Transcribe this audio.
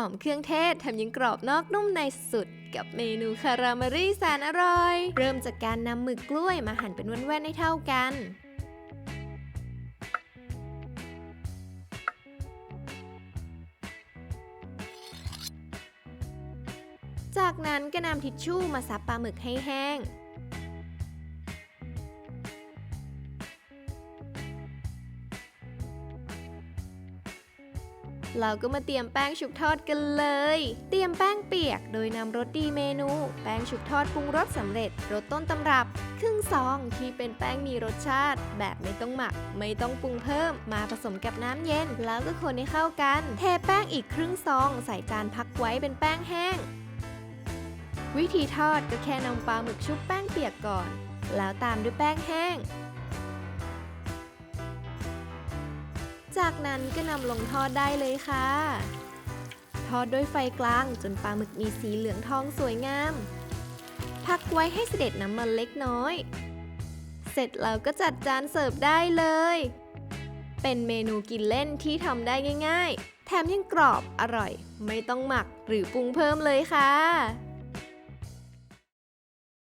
หอมเครื่องเทศแถมยังกรอบนอกนุ่มในสุด กับเมนูคาราเมรี่แสนอร่อย เริ่มจากการนำหมึกกล้วยมาหั่นเป็นแว่นๆให้เท่ากันจากนั้นก็นำทิชชู่มาซับปลาหมึกให้แห้ง เราก็มาเตรียมแป้งชุบทอดกันเลย เตรียมแป้งเปียกโดยนำรสดีเมนู แป้งชุบทอดปรุงรสสำเร็จรสต้นตำรับ ครึ่งซองที่เป็นแป้งมีรสชาติ แบบไม่ต้องหมัก ไม่ต้องปรุงเพิ่ม มาผสมกับน้ำเย็น แล้วก็คนให้เข้ากัน เทแป้งอีกครึ่งซอง ใส่จานพักไว้เป็นแป้งแห้ง วิธีทอดก็แค่นำปลาหมึกชุบแป้งเปียกก่อน แล้วตามด้วยแป้งแห้ง จากนั้นก็นำลงทอดได้เลยค่ะ ทอดด้วยไฟกลางจนปลาหมึกมีสีเหลืองทองสวยงาม พักไว้ให้เสด็จน้ำมันเล็กน้อย เสร็จแล้วก็จัดจานเสิร์ฟได้เลย เป็นเมนูกินเล่นที่ทำได้ง่าย ๆ แถมยังกรอบอร่อย ไม่ต้องหมักหรือปรุงเพิ่มเลยค่ะ